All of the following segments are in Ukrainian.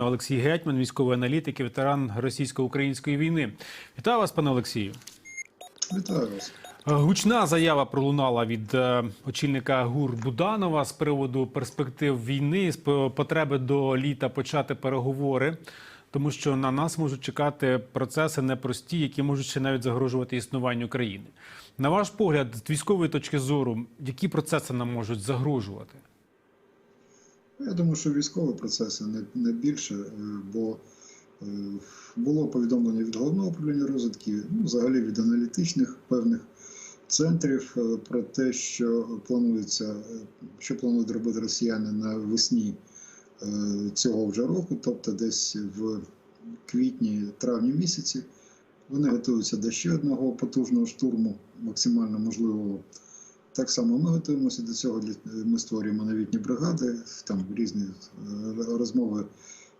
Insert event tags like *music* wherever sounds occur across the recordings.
Олексій Гетьман, військовий аналітик і ветеран російсько-української війни. Вітаю вас, пане Олексію. Вітаю вас. Гучна заява пролунала від е, очільника ГУР Буданова з приводу перспектив війни, з потреби до літа почати переговори, тому що на нас можуть чекати процеси непрості, які можуть ще навіть загрожувати існуванню країни. На ваш погляд, з військової точки зору, які процеси нам можуть загрожувати? Я думаю, що військові процеси не, не більше, е, бо е, було повідомлення від головного управління розвідки, ну, взагалі від аналітичних певних центрів е, про те, що планується, що планують робити росіяни на весні цього вже року, тобто десь в квітні-травні місяці. Вони готуються до ще одного потужного штурму, максимально можливого. Так само ми готуємося до цього. Ми створюємо новітні бригади, там різні е, розмови,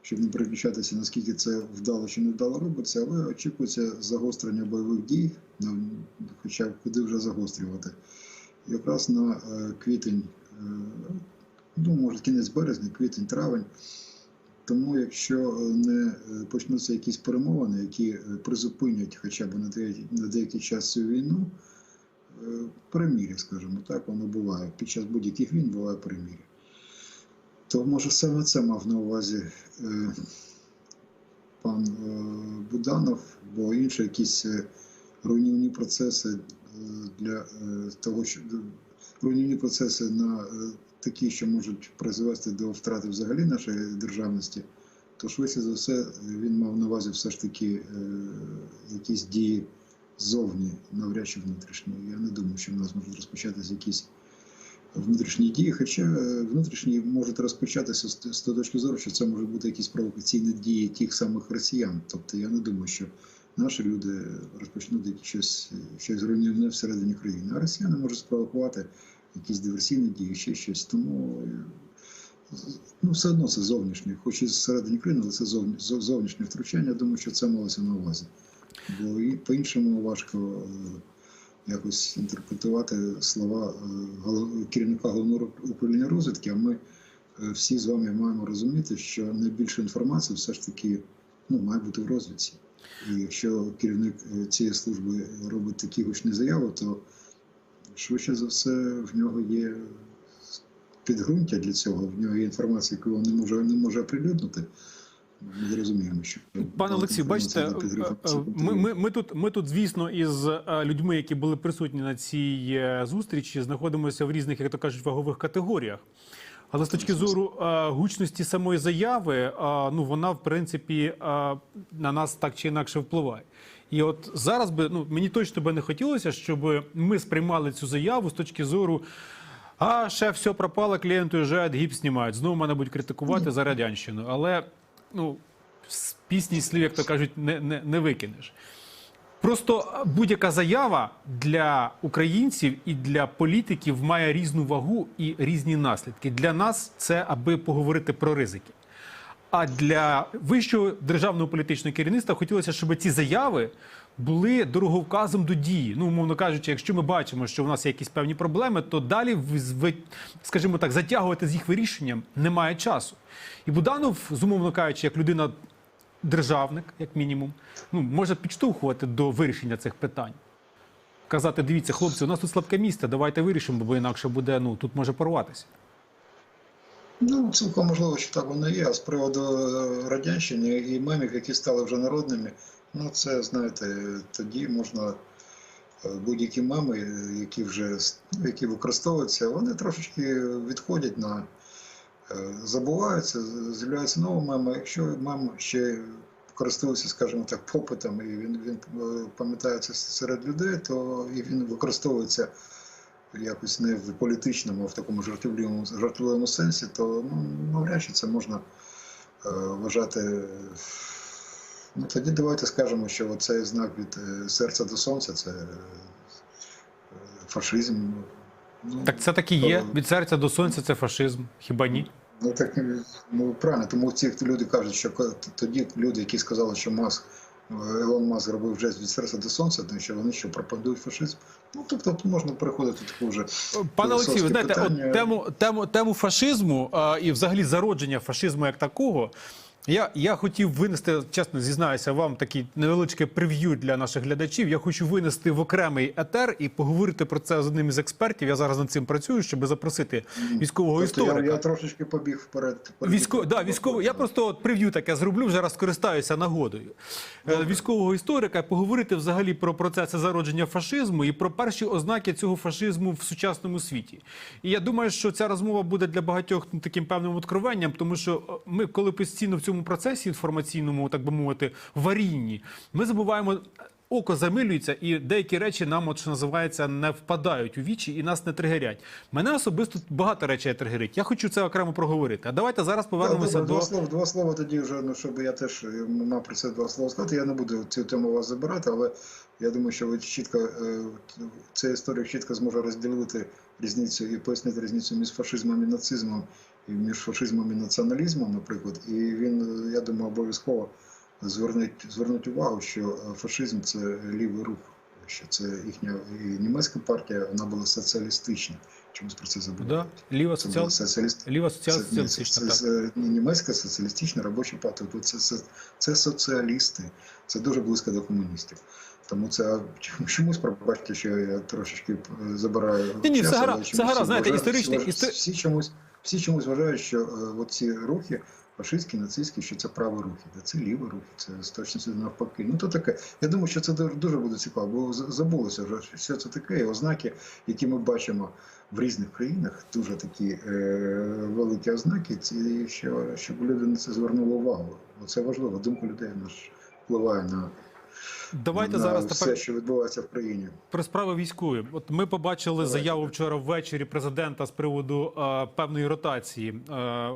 щоб не переключатися, наскільки це вдало чи не вдало робиться, але очікується загострення бойових дій, ну, хоча куди вже загострювати. Якраз на е, квітень, е, ну, може, кінець березня, квітень, травень. Тому, якщо не почнуться якісь перемовини, які призупинять хоча б на деякий, час цю війну, перемір'я, скажімо так, воно буває. Під час будь-яких війн буває перемір'я. То може саме це мав на увазі е, пан е, Буданов, бо інші якісь е, руйнівні процеси е, для е, того, що руйнівні процеси на е, такі, що можуть призвести до втрати взагалі нашої державності, то швидше за все він мав на увазі все ж таки е, якісь дії ззовні, навряд чи внутрішні. Я не думаю, що в нас можуть розпочатися якісь внутрішні дії, хоча е, внутрішні можуть розпочатися з з тої точки зору, що це може бути якісь провокаційні дії тих самих росіян. Тобто я не думаю, що наші люди розпочнуть щось, щось руйнівне всередині країни. А росіяни можуть спровокувати якісь диверсійні дії, ще щось. Тому е, ну, все одно це зовнішнє, хоч і зсередині країни, але це зовнішнє втручання. Я думаю, що це малося на увазі. Бо і по-іншому важко е, якось інтерпретувати слова е, керівника головного управління розвідки. А ми е, всі з вами маємо розуміти, що найбільша інформація все ж таки ну, має бути в розвідці. І якщо керівник цієї служби робить такі гучні заяви, то швидше за все в нього є підґрунтя для цього, в нього є інформація, яку він не може, не може оприлюднити. Ми розуміємо, що Пане Олексію, бачите, е, е, ми, ми, ми тут ми тут, звісно, із е, людьми, які були присутні на цій зустрічі, знаходимося в різних, як то кажуть, вагових категоріях. Але з точки зору гучності самої заяви, ну вона в принципі на нас так чи інакше впливає. І от зараз би ну мені точно би не хотілося, щоб ми сприймали цю заяву з точки зору. А ще все пропало, клієнти уїжджають, гіпс знімають. Знову мене будуть критикувати за радянщину. Але ну, з пісні слів, як то кажуть, не, не, не викинеш. Просто будь-яка заява для українців і для політиків має різну вагу і різні наслідки. Для нас це аби поговорити про ризики. А для вищого державного політичного керівництва хотілося, щоб ці заяви були дороговказом до дії. Ну, умовно кажучи, якщо ми бачимо, що в нас є якісь певні проблеми, то далі, скажімо так, затягувати з їх вирішенням немає часу. І Буданов, зумовно кажучи, як людина державник, як мінімум, ну може підштовхувати до вирішення цих питань. Казати, дивіться, хлопці, у нас тут слабке місце, давайте вирішимо, бо інакше буде ну тут може порватися. Ну, цілком можливо, що так воно є. А з приводу е, радянщини і мемів, які стали вже народними, ну це знаєте, тоді можна е, будь-які меми, які вже які використовуються, вони трошечки відходять на е, забуваються, з'являються нові меми. Якщо мем ще користується, скажімо так, попитом, і він, він е, пам'ятається серед людей, то і він використовується якось не в політичному, а в такому жартівливому, жартівливому сенсі, то ну, навряд чи це можна е, вважати. Ну, тоді давайте скажемо, що цей знак від е, серця до сонця це е, фашизм. Ну, Так це так і є. Від серця до сонця це фашизм. Хіба ні? Ну так ну правильно, тому ці люди кажуть, що тоді люди, які сказали, що Маск е, Елон Маск робив жест від серця до сонця, тому що вони що пропагують фашизм. Ну тобто можна переходити таку вже Пане Олексію, ви знаєте, от тему, тему, тему фашизму а, і взагалі зародження фашизму як такого Я, я хотів винести, чесно зізнаюся, вам такий невеличке прев'ю для наших глядачів. Я хочу винести в окремий етер і поговорити про це з одним із експертів. Я зараз над цим працюю, щоб запросити військового Тобто я, історика. я трошечки побіг вперед. Військо, да, військово, я просто от прев'ю таке зроблю, вже раз скористаюся нагодою. Е, Військового історика поговорити взагалі про процеси зародження фашизму і про перші ознаки цього фашизму в сучасному світі. І я думаю, що ця розмова буде для багатьох ну, таким певним откровенням, тому що ми, коли постійно в цьому процесі інформаційному, так би мовити, варінні, ми забуваємо. Око замилюється, і деякі речі нам, от що називається, не впадають у вічі і нас не тригерять. Мене особисто багато речей тригерить. Я хочу це окремо проговорити. А давайте зараз Да, повернемося добре, до два слова, два слова тоді вже, ну щоб я теж е, мав про це два слова сказати. Я не буду цю тему вас забирати, але я думаю, що ви чітко е, ця історія чітко зможе розділити різницю і пояснити різницю між фашизмом і нацизмом, між фашизмом і націоналізмом, наприклад. І він, е, я думаю, обов'язково звернуть, звернуть увагу, що е, фашизм це лівий рух, що це їхня і німецька партія, вона була соціалістична. Чомусь про це да, ліва Це соціал... соціаліст... ліва Це, це, соціалістична. це, це німецька соціалістична робоча партія. Це, це, це соціалісти, це дуже близько до комуністів. Тому це чомусь пробачте, що я трошечки е, забираю. Ні, ні, все гаразд, все гаразд, знаєте, історичний- всі, істор- всі чомусь, всі чомусь вважають, що е, ці рухи. Фашистські, нацистські, що це праві рухи, це ліві рухи, це точністю навпаки. Ну то таке. Я думаю, що це дуже- буде цікаво, бо забулося вже, що це таке, і ознаки, які ми бачимо в різних країнах, дуже такі е, великі ознаки, ці, що, щоб люди на це звернули увагу. Це важливо. Думка людей наш впливає на, Давайте на зараз все, тепер що відбувається в країні. про справи військові. От ми побачили Давайте. заяву вчора ввечері президента з приводу е, певної ротації. Е,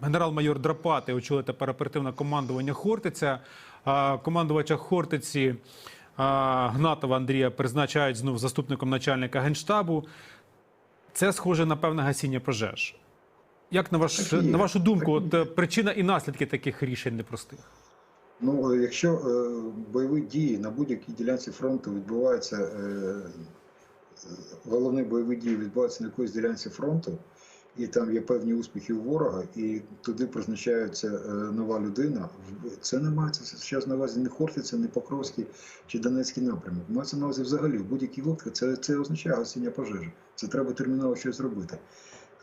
Генерал-майор Драпати очолив тепер оперативне командування Хортиця. Е, командувача Хортиці е, Гнатова Андрія призначають знов заступником начальника генштабу. Це схоже на певне гасіння пожеж. Як на, ваш, Так на вашу думку, так от е, причина і наслідки таких рішень непростих? Ну, е, якщо е, бойові дії на будь-якій ділянці фронту відбуваються, е, головні бойові дії відбуваються на якоїсь ділянці фронту, і там є певні успіхи у ворога, і туди призначається нова людина, це не мається зараз на увазі не Хортиця, не Покровський чи Донецький напрямок. Мається на увазі взагалі в будь-якій випадку це, це означає гасіння пожежі. Це треба терміново щось зробити.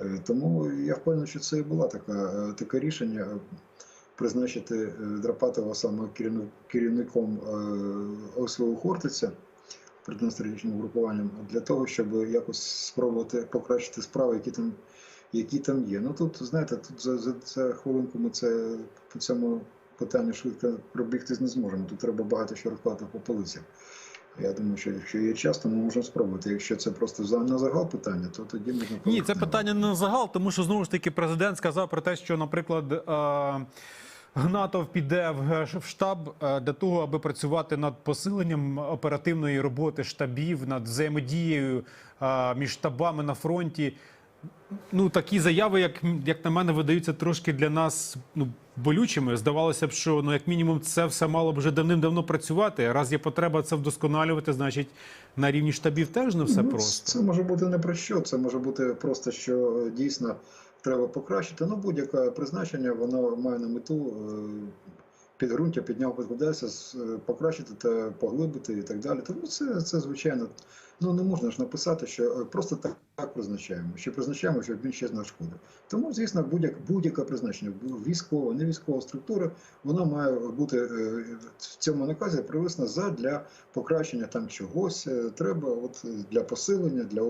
Е, Тому я впевнений, що це і було таке, е, таке рішення призначити е, Драпатова саме керівни- керівником е, Хортиця стратегічним групуванням для того, щоб якось спробувати покращити справи, які там, які там є. Ну тут, знаєте, тут за, за, за хвилинку ми це по цьому питанню швидко пробігти не зможемо. Тут треба багато що розкладати по полицях. Я думаю, що якщо є час, то ми можемо спробувати. Якщо це просто на загал питання, то тоді можна Ні, це питання не на загал, тому що знову ж таки президент сказав про те, що, наприклад, е, Гнатов піде в штаб е, для того, аби працювати над посиленням оперативної роботи штабів, над взаємодією е, між штабами на фронті. Ну, такі заяви, як, як на мене, видаються трошки для нас ну, болючими. Здавалося б, що ну, як мінімум це все мало б вже давним-давно працювати. Раз є потреба це вдосконалювати, значить на рівні штабів теж не все Ну, просто. Це може бути не про що, це може бути просто, що е, дійсно треба покращити. Ну, будь-яке призначення, воно має на мету е, підґрунтя, під нього підкладається, з- е, покращити та поглибити і так далі. Тому це, це звичайно. Ну не можна ж написати, що е, просто так, так призначаємо, що призначаємо, щоб він ще нашкодив. Тому, звісно, будь-яке будь-яке призначення, військова, не військова структура, воно має бути е, в цьому наказі привисне за для покращення там чогось, треба от для посилення, для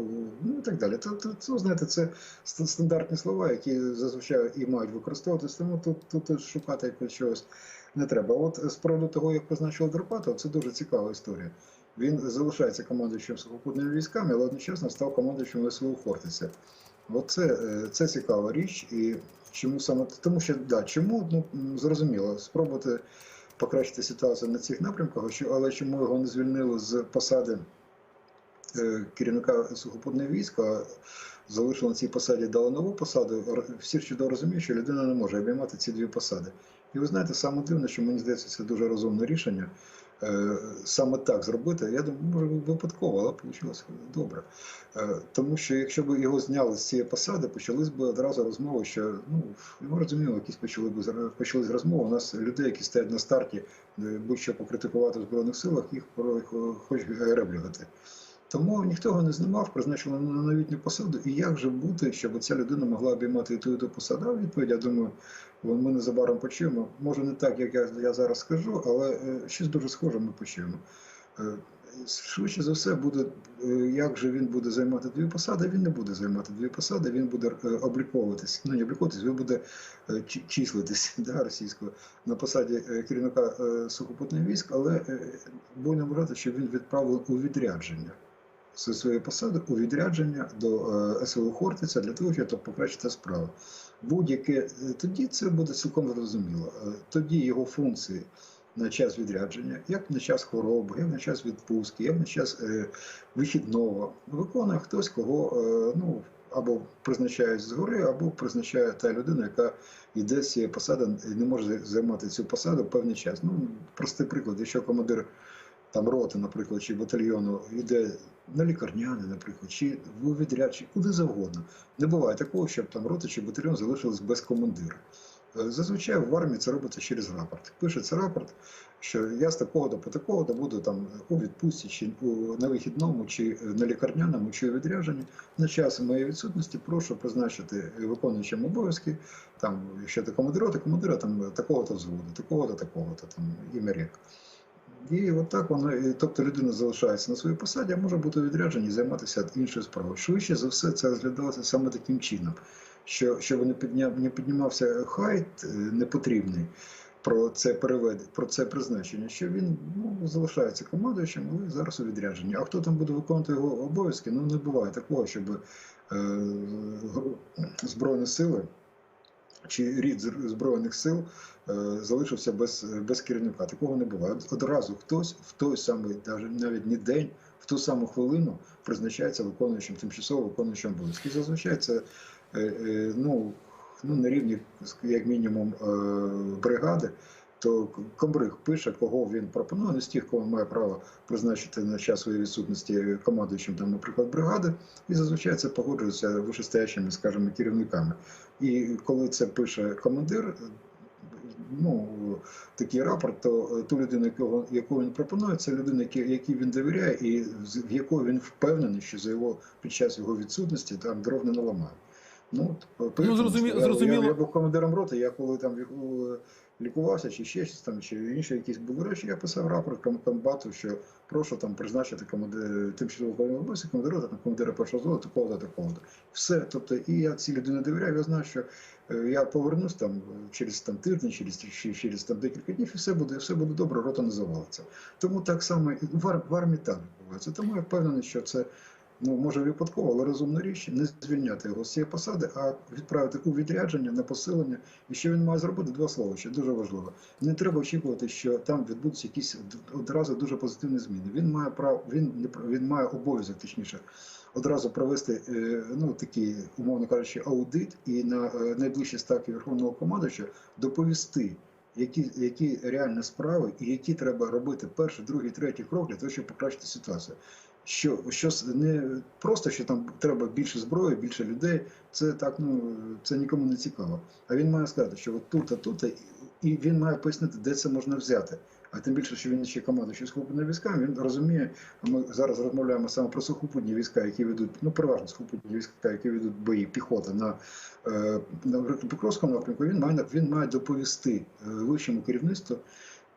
ну і так далі. Це, це, знаєте, це ст- стандартні слова, які зазвичай і мають використовуватися, тому тут, тут, шукати якогось чогось не треба. От з приводу того, як призначили Дропатова, це дуже цікава історія. Він залишається командуючим сухопутними військами, але одночасно став командуючим СВО Хортиця. От це, е, це цікава річ. І чому саме тому, що да, чому ну зрозуміло, спробувати покращити ситуацію на цих напрямках, але чому його не звільнили з посади е, керівника сухопутних військ, а залишили на цій посаді, дали нову посаду. Всі чудово розуміють, що людина не може обіймати ці дві посади. І ви знаєте, саме дивне, що мені здається, це дуже розумне рішення. е, саме так зробити. Я думаю, може випадково, але вийшло добре. Е, Тому що якщо б його зняли з цієї посади, почались б одразу розмови, що ну ми розуміємо, якісь почали б почались розмови. У нас людей, які стоять на старті, е, будь-що покритикувати в збройних силах, їх хоч реблювати. Тому ніхто його не знімав, призначили на новітню посаду. І як же бути, щоб ця людина могла обіймати і ту, і ту посаду? Відповідь, я думаю, ми незабаром почуємо. Може не так, як я, я зараз скажу, але е, щось дуже схоже ми почуємо. Е, Швидше за все буде, е, як же він буде займати дві посади, він не буде займати дві посади, він буде обліковуватись, ну не обліковуватись, він буде чи- числитись *laughs* да, російською на посаді керівника сухопутних військ, але будемо вважати, що він відправив у відрядження зі своєї посади у відрядження до е, СВО Хортиця для того, щоб покращити справу. Будь-яке е, тоді це буде цілком зрозуміло. Е, Тоді його функції на час відрядження, як на час хвороби, як на час відпустки, як на час вихідного, виконує хтось, кого ну, або призначають згори, або призначає та людина, яка йде з цієї посади і не може займати цю посаду певний час. Ну, простий приклад, якщо командир там роти, наприклад, чи батальйону йде на лікарняне, наприклад, чи в відряд, чи куди завгодно. Не буває такого, щоб там рота чи батальйон залишились без командира. Е, Зазвичай в армії це робиться через рапорт. Пишеться рапорт, що я з такого до по такого до буду там у відпустці, чи на вихідному, чи на лікарняному, чи у відрядженні. На час моєї відсутності прошу призначити виконуючим обов'язки, там, якщо ти командир роти, командира там такого-то взводу, такого-то, такого-то, там, ім'я рік. І от так воно, тобто людина залишається на своїй посаді, а може бути відряджені і займатися іншою справою. Швидше за все, це розглядалося саме таким чином, що щоб не підняв, не піднімався хайт е, непотрібний про це перевед, про це призначення, що він ну, залишається командуючим, але зараз у відрядженні. А хто там буде виконувати його обов'язки? Ну не буває такого, щоб е, збройні сили чи рід збройних сил е, залишився без, без керівника. Такого не буває. Одразу хтось в той самий, навіть не день, в ту саму хвилину призначається виконуючим тимчасово виконуючим обов'язки. Зазвичай це е, е, ну, ну, на рівні, як мінімум, бригади. То комбриг пише, кого він пропонує, не з тих, кого має право призначити на час своєї відсутності командуючим, там, наприклад, бригади, і зазвичай це погоджується вищестоячими, скажімо, керівниками. І коли це пише командир, ну такий рапорт, то е, ту людину, якого, яку він пропонує, це людина, якій, він довіряє, і в якої він впевнений, що за його під час його відсутності там дров не наламає. Ну, от, повірте, зрозумі- я, зрозуміло. Я, я був командиром роти, я коли там віку- лікувався, чи ще щось там, чи інші якісь були речі, я писав рапорт комбату, що прошу там призначити командир тимчасово обов'язки командира, там командира першого взводу, такого-то, такого-то. Все, тобто, і я цій людині довіряю, я знаю, що е, я повернусь там е, через там тиждень, через через там декілька днів, і все буде, все буде добре, рота не завалиться. Тому так само і в армії так відбувається. Тому я впевнений, що це ну може випадково, але розумна річ не звільняти його з цієї посади, а відправити у відрядження на посилення. І що він має зробити? Два слова, що дуже важливо. Не треба очікувати, що там відбудуться якісь одразу дуже позитивні зміни. Він має право, він не він має обов'язок, точніше, одразу провести е, ну такий, умовно кажучи, аудит і на е, найближчі ставки верховного командувача доповісти. Які, які реальні справи і які треба робити перший, другий, третій крок для того, щоб покращити ситуацію. Що, що не просто що там треба більше зброї, більше людей, це так ну це нікому не цікаво. А він має сказати, що от тут, а тут, і він має пояснити, де це можна взяти. А тим більше, що він ще команда, що сухопутними військами, він розуміє, а ми зараз розмовляємо саме про сухопутні війська, які ведуть, ну переважно сухопутні війська, які ведуть бої піхота на, е, на Покровському напрямку. Він має він має доповісти е, вищому керівництву.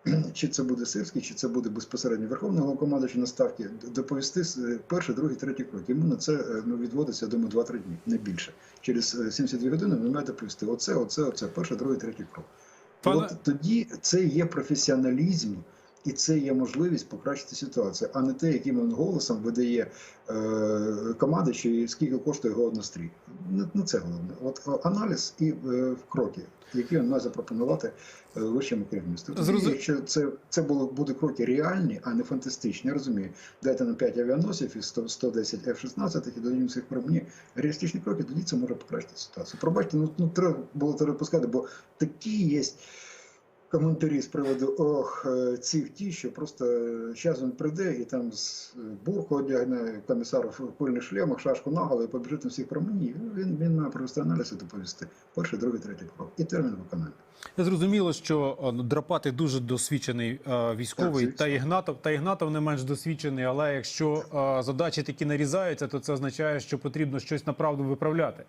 *clears throat* Чи це буде сирський, чи це буде безпосередньо верховний головнокомандуючий на ставці, доповісти с- перший, другий, третій крок. Йому на це е, ну, відводиться, я думаю, 2-3 дні, не більше. Через е, 72 години він має доповісти оце, оце, оце, перший, другий, третій крок. Пане- От тоді це є професіоналізм, і це є можливість покращити ситуацію, а не те, яким він голосом видає е, команди, що скільки коштує його однострій. Не, не це головне. От е, аналіз і е, кроки, які він має запропонувати е, вищому керівництву. Тоді, Зрозу- Якщо це, це було, буде кроки реальні, а не фантастичні, я розумію. Дайте нам 5 авіаносів і 100, 110 F-16 і додаємо цих промні. Реалістичні кроки, тоді це може покращити ситуацію. Пробачте, ну, ну треба було це допускати, бо такі є коментарі з приводу ох, е, цих ті, що просто зараз він прийде і там з е, бурку одягне комісар в пильних шлемах, шашку наголо і побіжить на всіх про мені. Він, він має провести аналіз і доповісти. Перший, другий, третій крок. І термін виконання. Зрозуміло, що е, ну, Драпати дуже досвідчений е, військовий, Так, та. Ігнатов, та Ігнатов не менш досвідчений. Але якщо е, задачі такі нарізаються, то це означає, що потрібно щось направду виправляти.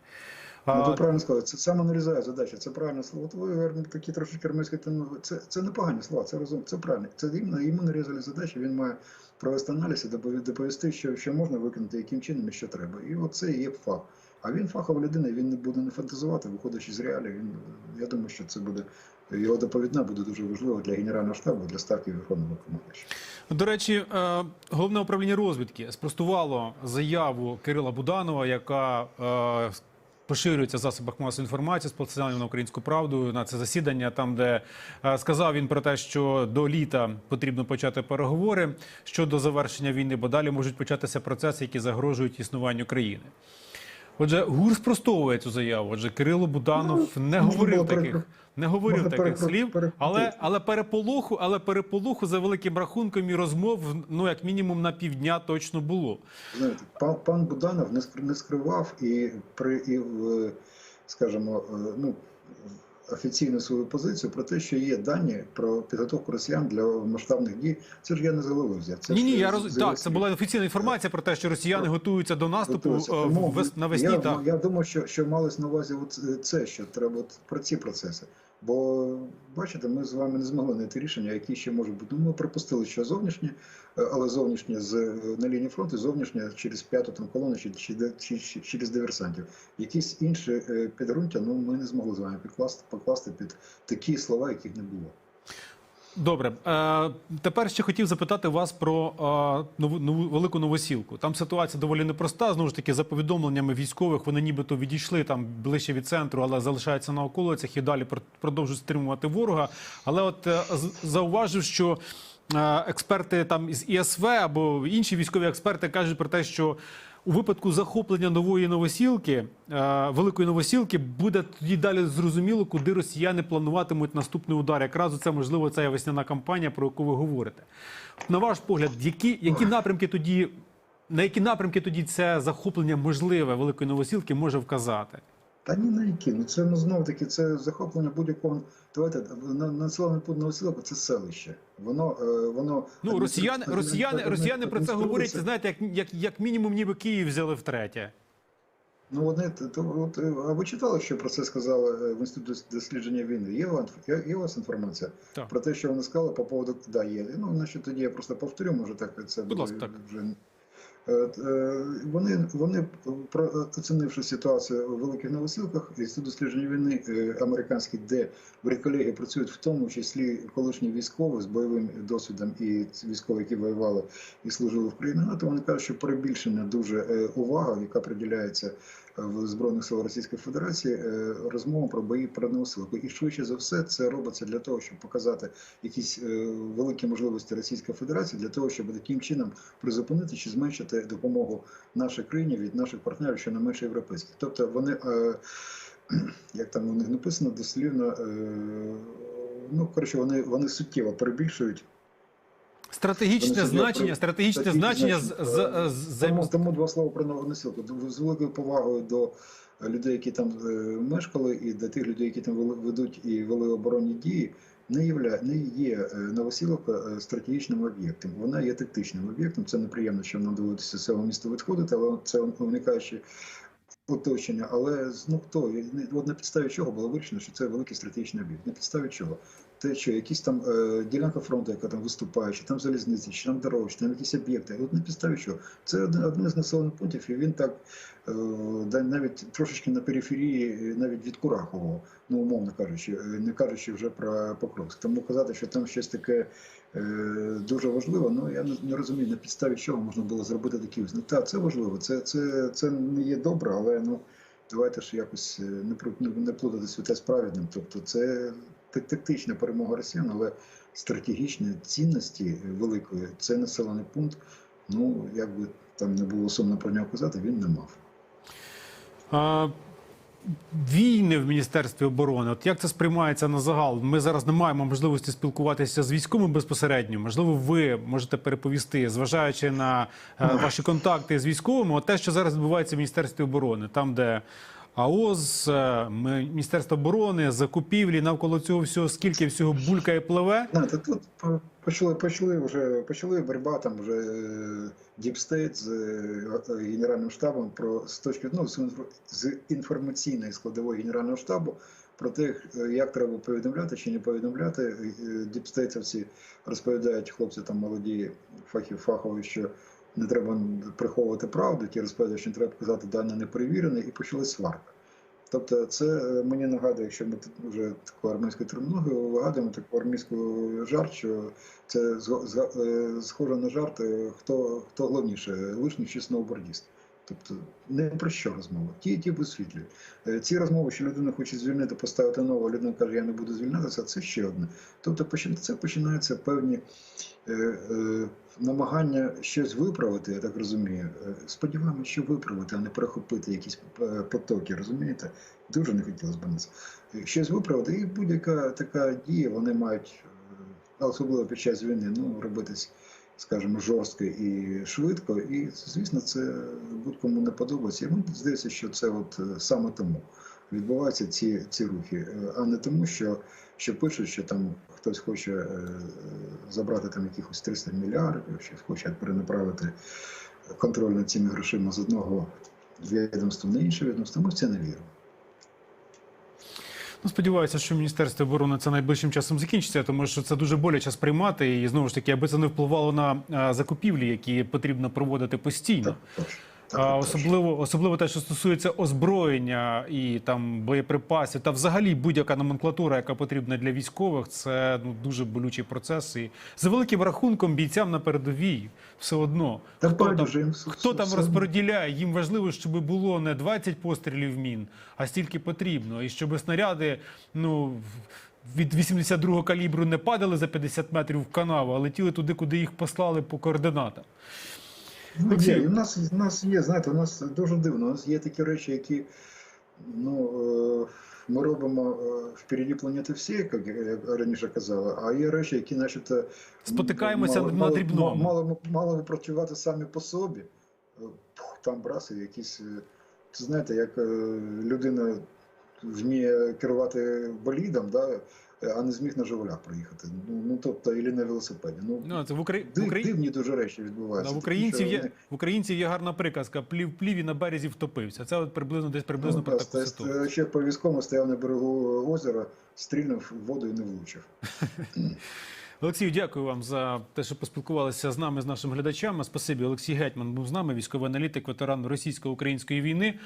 Ну, ви правильно сказали, це самоаналізує задача, це правильне слово. От ви гарні такі трошечки армійські ну, це, це непогані слова, це розум, це правильно. Це іменно йому нарізали задачі, він має провести аналіз і доповісти, що, що можна виконати, яким чином і що треба. І оце і є фах. А він фахова людина, він не буде не фантазувати, виходячи з реалій. Він, я думаю, що це буде його доповідна буде дуже важлива для Генерального штабу, для ставки Верховного командувача. До речі, е, головне управління розвідки спростувало заяву Кирила Буданова, яка е, поширюється в засобах масової інформації з посиланням на українську правду на це засідання, там де е, сказав він про те, що до літа потрібно почати переговори щодо завершення війни, бо далі можуть початися процеси, які загрожують існуванню країни. Отже, ГУР спростовує цю заяву. Отже, Кирило Буданов не говорив таких, не говорив таких слів, але, але переполоху, але переполоху за великим рахунком і розмов, ну як мінімум на півдня точно було. Знаєте, пан, пан Буданов не скривав і при і скажімо, е, ну офіційну свою позицію про те, що є дані про підготовку росіян для масштабних дій. Це ж я не голови взяв. Це Ні, ні, я роз... так. Це була офіційна інформація про те, що росіяни готуються до наступу Готуються. е, навесні. Я, Так. я думаю, що, що малось на увазі от е, це, що треба от про ці процеси. Бо бачите, ми з вами не змогли знайти рішення, які ще можуть бути. Ну, ми припустили, що зовнішнє, е, але зовнішнє з на лінії фронту, зовнішнє через п'яту там колону чи, чи, чи, чи через диверсантів. Якісь інші е, підґрунтя, ну ми не змогли з вами підкласти, покласти під такі слова, яких не було. Добре, е, тепер ще хотів запитати вас про е, нову, нову велику новосілку. Там ситуація доволі непроста. Знову ж таки, за повідомленнями військових, вони нібито відійшли там ближче від центру, але залишаються на околицях і далі продовжують стримувати ворога. Але от е, зауважив, що експерти там із ІСВ або інші військові експерти кажуть про те, що у випадку захоплення нової новосілки, е, великої новосілки, буде тоді далі зрозуміло, куди росіяни плануватимуть наступний удар. Якраз це можливо ця весняна кампанія, про яку ви говорите. На ваш погляд, які, які напрямки тоді, на які напрямки тоді це захоплення можливе великої новосілки може вказати? Та ні на які. Ну це ну знову таки це захоплення будь-якого. Давайте на населений пункт Новоселовка це селище. Воно е, воно Ну, росіяни, росіяни, росіяни про це говорять. Знаєте, як, як, як мінімум, ніби Київ взяли втретє. Ну вони то, от е, а ви читали, що про це сказали е, в інституті дослідження війни? Є у вас є, є у вас інформація Так. про те, що вони сказали по поводу да, є. Ну значить тоді я просто повторю, може так це Будь буде ласка, так. вже. Е, е, Вони, вони про- оцінивши ситуацію у великих новосілках, інститут дослідження війни е, американський, де колеги працюють в тому числі колишні військові з бойовим досвідом і військові, які воювали і служили в країні НАТО, вони кажуть, що перебільшена дуже е, увага, яка приділяється в збройних сил Російської Федерації, е, розмовам про бої новосилку. І швидше за все це робиться для того, щоб показати якісь е, великі можливості Російської Федерації для того, щоб таким чином призупинити чи зменшити допомогу нашій країні від наших партнерів, що не менше європейських. Тобто вони, е, *clears throat* як там у них написано, дослівно, ну коротше, вони, вони суттєво перебільшують. Стратегічне значення, стратегічне значення з, з, Тому, два слова про новоносілку. З великою повагою до людей, які там е, мешкали, і до тих людей, які там ведуть і вели оборонні дії, не явля... не є е, новосілка е, стратегічним об'єктом. Вона є тактичним об'єктом. Це неприємно, що нам доводиться з цього міста відходити, але це уникаючи оточення. Але ну хто Не- от на підставі чого було вирішено, що це великий стратегічний об'єкт? На підставі чого? Те, що якісь там е, ділянка фронту, яка там виступає, чи там залізниці, чи там дороги, чи там якісь об'єкти. От на підставі чого? Це один, один з населених пунктів, і він так е, навіть трошечки на периферії, е, навіть від Курахового, ну умовно кажучи, е, не кажучи вже про Покровськ. Тому казати, що там щось таке е, дуже важливе, ну я не, розумію, на підставі чого можна було зробити такі висновки. Так, це важливо, це, це, це не є добре, але ну. Давайте ж якось е, не не, не плутати святе з. Тобто це тактична перемога росіян, але стратегічної цінності великої це населений пункт. Ну як би там не було сумно про нього казати, він не мав. А, війни в Міністерстві оборони. От як це сприймається на загал? Ми зараз не маємо можливості спілкуватися з військовими безпосередньо. Можливо, ви можете переповісти, зважаючи на е, ваші контакти з військовими, от те, що зараз відбувається в Міністерстві оборони, там, де АОЗ, е, Міністерство оборони, закупівлі, навколо цього всього, скільки всього булькає пливе. Знаєте, тут по- почали, почали вже почали боротьба там вже Діпстейт з е, Генеральним штабом про з точки ну, з інформаційної складової Генерального штабу про те, е, як треба повідомляти чи не повідомляти. Діпстейтівці розповідають хлопці там молоді фахів фахові, що не треба приховувати правду, ті розповідають, що не треба казати дані неперевірені, і почали сварка. Тобто, це е, мені нагадує, якщо ми вже таку армійську термінологію вигадуємо, таку армійську жарт, що це е, схоже на жарт, е, хто, хто головніше, лишній чи сноубордіст. Тобто не про що розмова. Ті, ті висвітлюють. Е, Ці розмови, що людина хоче звільнити, поставити нову, а людина каже, я не буду звільнятися, це ще одне. Тобто це починаються певні е, е, намагання щось виправити, я так розумію. Е, Сподіваємося, що виправити, а не перехопити якісь е, потоки, розумієте? Дуже не хотілося б на це. Е, Щось виправити, і будь-яка така дія, вони мають, особливо під час війни, ну, робитись, скажімо, жорстко і швидко. І, звісно, це будь-кому не подобається. І мені здається, що це от е, саме тому відбуваються ці, ці рухи, е, а не тому, що, що пишуть, що там хтось хоче е, забрати там якихось 300 мільярдів, щось хоче перенаправити контроль над цими грошима з одного відомства на інше відомство. Ми в це не віримо. Ну, сподіваюся, що Міністерство оборони це найближчим часом закінчиться, тому що це дуже боляче сприймати. І знову ж таки, аби це не впливало на е, закупівлі, які потрібно проводити постійно. А особливо, особливо те, що стосується озброєння і там боєприпасів, та взагалі будь-яка номенклатура, яка потрібна для військових, це ну дуже болючий процес. І за великим рахунком бійцям на передовій все одно Та хто там, байдуже, їм все- хто там все- розподіляє, їм важливо, щоб було не 20 пострілів мін, а стільки потрібно, і щоб снаряди, ну. Від 82-го калібру не падали за 50 метрів в канаву, а летіли туди, куди їх послали по координатам. Ну, Олексій. є, і у нас, у нас є, знаєте, у нас дуже дивно. У нас є такі речі, які ну, е, ми робимо е, впереді планети всі, як я раніше казали, а є речі, які, начебто, Спотикаємося мали- на дрібному. Мали, мали би працювати самі по собі. Е, Там браси якісь. е, знаєте, як е, людина вміє керувати болідом, да, е, а не зміг на Жигулях проїхати. Ну, ну тобто, і на велосипеді. Ну, Ну, це в, Украї... див- Украї... дивні дуже речі Да, відбуваються. в, українців є, вони- в українців є гарна приказка плів плів і на березі втопився. Це от приблизно десь приблизно Ну, про та, таку ситуацію. Ще по військовому стояв на берегу озера, стрільнув воду і не влучив. *laughs* Олексію, дякую вам за те, що поспілкувалися з нами, з нашими глядачами. Спасибі, Олексій Гетьман був з нами, військовий аналітик, ветеран російсько-української війни.